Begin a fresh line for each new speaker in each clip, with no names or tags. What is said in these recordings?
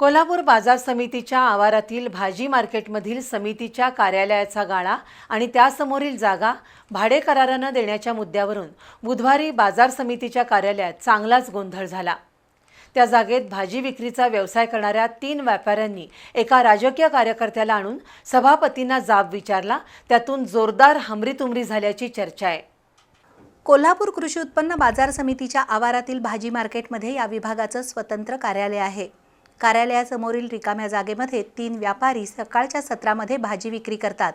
कोल्हापूर बाजार समितीच्या आवारातील भाजी मार्केटमधील समितीच्या कार्यालयाचा गाळा आणि त्यासमोरील जागा भाडेकरारानं देण्याच्या मुद्द्यावरून बुधवारी बाजार समितीच्या कार्यालयात चांगलाच गोंधळ झाला. त्या जागेत भाजी विक्रीचा व्यवसाय करणाऱ्या तीन व्यापाऱ्यांनी एका राजकीय कार्यकर्त्याला आणून सभापतींना जाब विचारला. त्यातून जोरदार हमरीतुमरी झाल्याची चर्चा आहे.
कोल्हापूर कृषी उत्पन्न बाजार समितीच्या आवारातील भाजी मार्केटमध्ये या विभागाचं स्वतंत्र कार्यालय आहे. कार्यालयासमोरील रिकाम्या जागेमध्ये तीन व्यापारी सकाळच्या सत्रामध्ये भाजी विक्री करतात.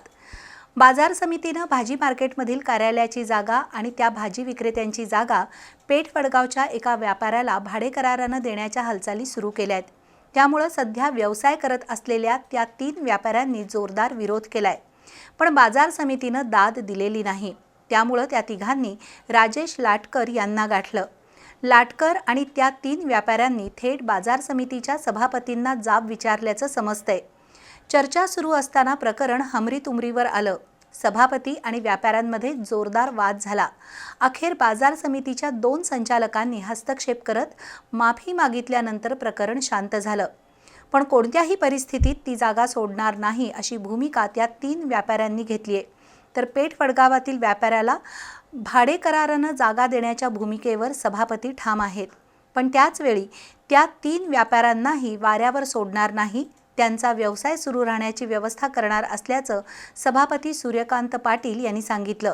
बाजार समितीनं भाजी मार्केटमधील कार्यालयाची जागा आणि त्या भाजी विक्रेत्यांची जागा पेठ वडगावच्या एका व्यापाऱ्याला भाडेकरारानं देण्याच्या हालचाली सुरू केल्या आहेत त्यामुळं सध्या व्यवसाय करत असलेल्या त्या तीन व्यापाऱ्यांनी जोरदार विरोध केलाय. पण बाजार समितीनं दाद दिलेली नाही. त्यामुळं त्या तिघांनी राजेश लाटकर यांना गाठलं. लाटकर आणि त्या तीन व्यापाऱ्यांनी थेट बाजार समितीच्या सभापतींना जाब विचारल्याचं समजतंय. चर्चा सुरू असताना प्रकरण हमरीतुमरीवर आलं. सभापती आणि व्यापाऱ्यांमध्ये जोरदार वाद झाला. अखेर बाजार समितीच्या दोन संचालकांनी हस्तक्षेप करत माफी मागितल्यानंतर प्रकरण शांत झालं. पण कोणत्याही परिस्थितीत ती जागा सोडणार नाही अशी भूमिका त्या तीन व्यापाऱ्यांनी घेतली आहे तर पेठ वडगावातील व्यापाऱ्याला भाडेकरारानं जागा देण्याच्या भूमिकेवर सभापती ठाम आहेत. पण त्याचवेळी त्या तीन व्यापाऱ्यांनाही वाऱ्यावर सोडणार नाही. त्यांचा व्यवसाय सुरू राहण्याची व्यवस्था करणार असल्याचं सभापती सूर्यकांत पाटील यांनी सांगितलं.